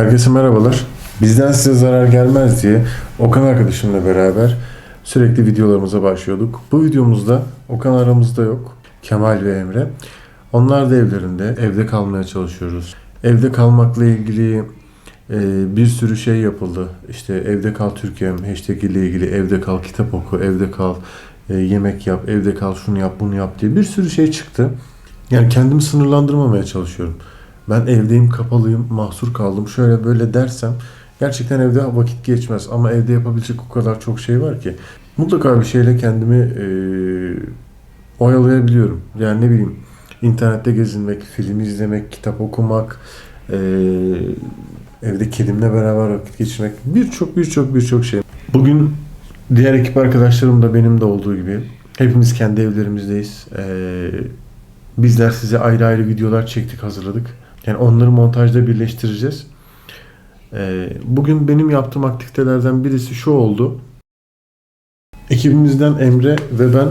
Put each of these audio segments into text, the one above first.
Herkese merhabalar. Bizden size zarar gelmez diye Okan arkadaşımla beraber sürekli videolarımıza başlıyorduk. Bu videomuzda Okan aramızda yok. Kemal ve Emre. Onlar da evlerinde. Evde kalmaya çalışıyoruz. Evde kalmakla ilgili e, bir sürü şey yapıldı. İşte evde kal Türkiye'm hashtag ile ilgili evde kal kitap oku, evde kal e, yemek yap, evde kal şunu yap bunu yap diye bir sürü şey çıktı. Yani kendimi sınırlandırmamaya çalışıyorum. Ben evdeyim, kapalıyım, mahsur kaldım. Şöyle böyle dersem gerçekten evde vakit geçmez. Ama evde yapabilecek o kadar çok şey var ki. Mutlaka bir şeyle kendimi e, oyalayabiliyorum. Yani ne bileyim internette gezinmek, film izlemek, kitap okumak, e, evde kedimle beraber vakit geçirmek birçok birçok birçok şey. Bugün diğer ekip arkadaşlarım da benim de olduğu gibi hepimiz kendi evlerimizdeyiz. E, bizler size ayrı ayrı videolar çektik, hazırladık. Yani onları montajda birleştireceğiz. E, bugün benim yaptığım aktivitelerden birisi şu oldu. Ekibimizden Emre ve ben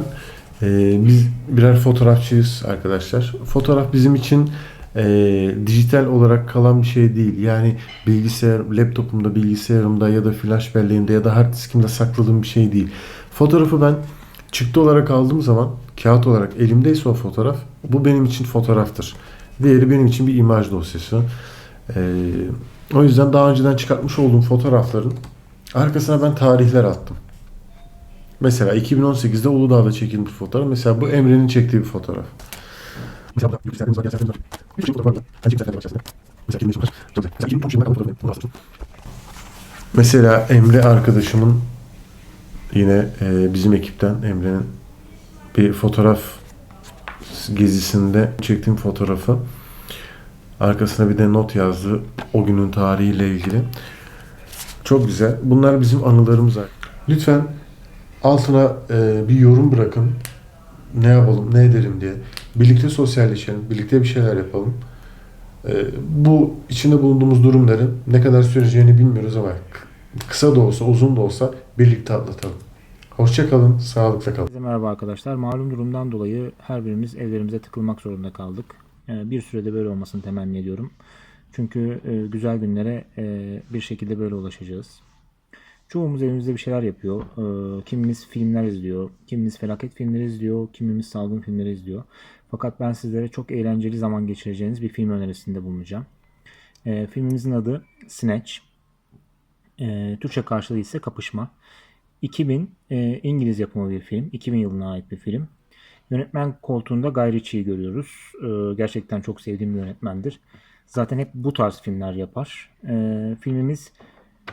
e, biz birer fotoğrafçıyız arkadaşlar. Fotoğraf bizim için e, dijital olarak kalan bir şey değil. Yani bilgisayar, laptopumda, bilgisayarımda ya da flash belleğimde ya da hard diskimde sakladığım bir şey değil. Fotoğrafı ben çıktı olarak aldığım zaman kağıt olarak elimdeyse o fotoğraf bu benim için fotoğraftır. Diğeri benim için bir imaj dosyası. E, o yüzden daha önceden çıkartmış olduğum fotoğrafların arkasına ben tarihler attım. Mesela 2018'de Uludağ'da çekilmiş fotoğraf. Mesela bu Emre'nin çektiği bir fotoğraf. Mesela burada yükseldiğimiz var, yükseldiğimiz var. Bir sürü fotoğraf var. Hadi yükseldiğimiz var içerisinde. Mesela 20 var. Çok güzel. Mesela 2013 yılında kalan fotoğraf. Bunu asmışım. Mesela Emre arkadaşımın yine e, bizim ekipten Emre'nin bir fotoğraf gezisinde çektiğim fotoğrafı arkasına bir de not yazdı o günün tarihiyle ilgili. Çok güzel. Bunlar bizim anılarımız. Lütfen altına e, bir yorum bırakın. Ne yapalım, ne edelim diye. Birlikte sosyalleşelim, birlikte bir şeyler yapalım. E, bu içinde bulunduğumuz durumları ne kadar süreceğini bilmiyoruz ama kısa da olsa, uzun da olsa birlikte atlatalım. Hoşça kalın, sağlıkla kalın. Herkese merhaba arkadaşlar. Malum durumdan dolayı her birimiz evlerimize tıkılmak zorunda kaldık. Ee, Bir sürede böyle olmasını temenni ediyorum. Çünkü e, güzel günlere e, bir şekilde böyle ulaşacağız. Çoğumuz evimizde bir şeyler yapıyor. Ee, Kimimiz filmler izliyor, kimimiz felaket filmleri izliyor, kimimiz salgın filmleri izliyor. Fakat ben sizlere çok eğlenceli zaman geçireceğiniz bir film önerisinde bulunacağım. Ee, Filmimizin adı Snatch. Türkçe karşılığı ise Kapışma. 2000 e, İngiliz yapımı bir film. 2000 yılına ait bir film. Yönetmen koltuğunda Guy Ritchie'yi görüyoruz. Ee, gerçekten çok sevdiğim bir yönetmendir. Zaten hep bu tarz filmler yapar. Ee, filmimiz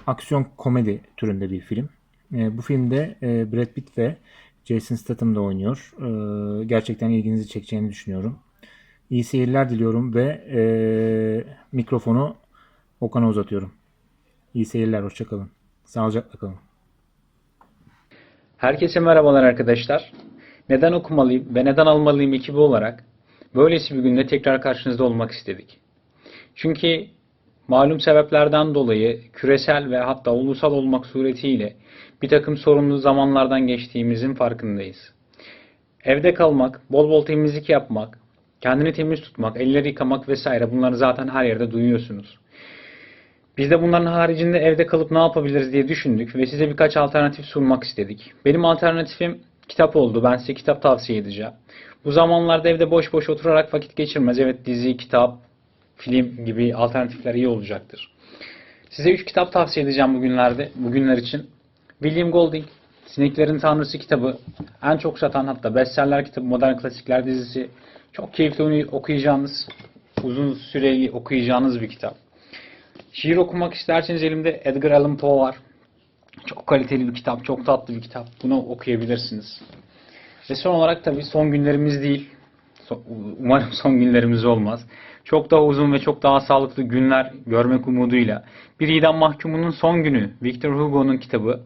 aksiyon komedi türünde bir film. Ee, bu filmde e, Brad Pitt ve Jason Statham da oynuyor. Ee, gerçekten ilginizi çekeceğini düşünüyorum. İyi seyirler diliyorum ve e, mikrofonu Okan'a uzatıyorum. İyi seyirler, hoşçakalın. Sağlıcakla kalın. Herkese merhabalar arkadaşlar. Neden okumalıyım ve neden almalıyım ekibi olarak böylesi bir günde tekrar karşınızda olmak istedik. Çünkü malum sebeplerden dolayı küresel ve hatta ulusal olmak suretiyle bir takım sorunlu zamanlardan geçtiğimizin farkındayız. Evde kalmak, bol bol temizlik yapmak, kendini temiz tutmak, elleri yıkamak vesaire bunları zaten her yerde duyuyorsunuz. Biz de bunların haricinde evde kalıp ne yapabiliriz diye düşündük ve size birkaç alternatif sunmak istedik. Benim alternatifim kitap oldu. Ben size kitap tavsiye edeceğim. Bu zamanlarda evde boş boş oturarak vakit geçirmez. Evet dizi, kitap, film gibi alternatifler iyi olacaktır. Size 3 kitap tavsiye edeceğim bugünlerde, bugünler için. William Golding, Sineklerin Tanrısı kitabı, en çok satan hatta bestseller kitabı, Modern Klasikler dizisi. Çok keyifli okuyacağınız, uzun süreli okuyacağınız bir kitap. Şiir okumak isterseniz elimde Edgar Allan Poe var. Çok kaliteli bir kitap, çok tatlı bir kitap. Bunu okuyabilirsiniz. Ve son olarak tabii son günlerimiz değil. Umarım son günlerimiz olmaz. Çok daha uzun ve çok daha sağlıklı günler görmek umuduyla. Bir idam mahkumunun son günü Victor Hugo'nun kitabı.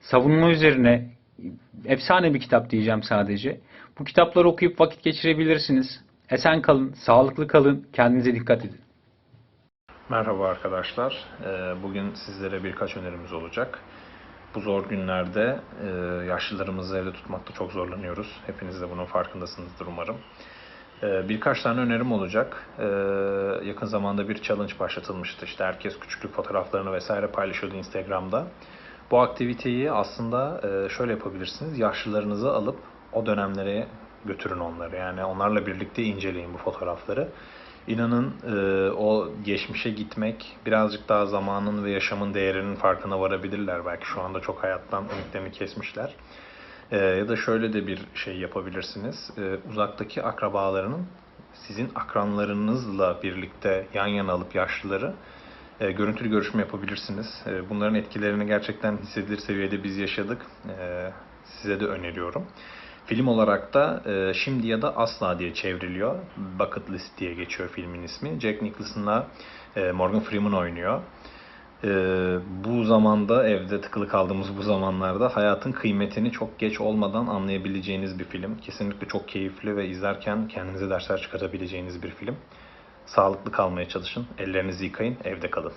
Savunma üzerine efsane bir kitap diyeceğim sadece. Bu kitapları okuyup vakit geçirebilirsiniz. Esen kalın, sağlıklı kalın, kendinize dikkat edin. Merhaba arkadaşlar. Ee, Bugün sizlere birkaç önerimiz olacak. Bu zor günlerde e, yaşlılarımızı evde tutmakta çok zorlanıyoruz. Hepiniz de bunun farkındasınızdır umarım. Ee, Birkaç tane önerim olacak. Ee, Yakın zamanda bir challenge başlatılmıştı. İşte herkes küçüklük fotoğraflarını vesaire paylaşıyordu Instagram'da. Bu aktiviteyi aslında e, şöyle yapabilirsiniz. Yaşlılarınızı alıp o dönemlere götürün onları. Yani onlarla birlikte inceleyin bu fotoğrafları. İnanın e, o geçmişe gitmek birazcık daha zamanın ve yaşamın değerinin farkına varabilirler. Belki şu anda çok hayattan ümitlerini kesmişler. E, ya da şöyle de bir şey yapabilirsiniz. E, uzaktaki akrabalarının sizin akranlarınızla birlikte yan yana alıp yaşlıları e, görüntülü görüşme yapabilirsiniz. E, bunların etkilerini gerçekten hissedilir seviyede biz yaşadık. E, size de öneriyorum. Film olarak da e, Şimdi ya da Asla diye çevriliyor. Bucket List diye geçiyor filmin ismi. Jack Nicholson'la e, Morgan Freeman oynuyor. E, bu zamanda evde tıkılı kaldığımız bu zamanlarda hayatın kıymetini çok geç olmadan anlayabileceğiniz bir film. Kesinlikle çok keyifli ve izlerken kendinize dersler çıkarabileceğiniz bir film. Sağlıklı kalmaya çalışın. Ellerinizi yıkayın. Evde kalın.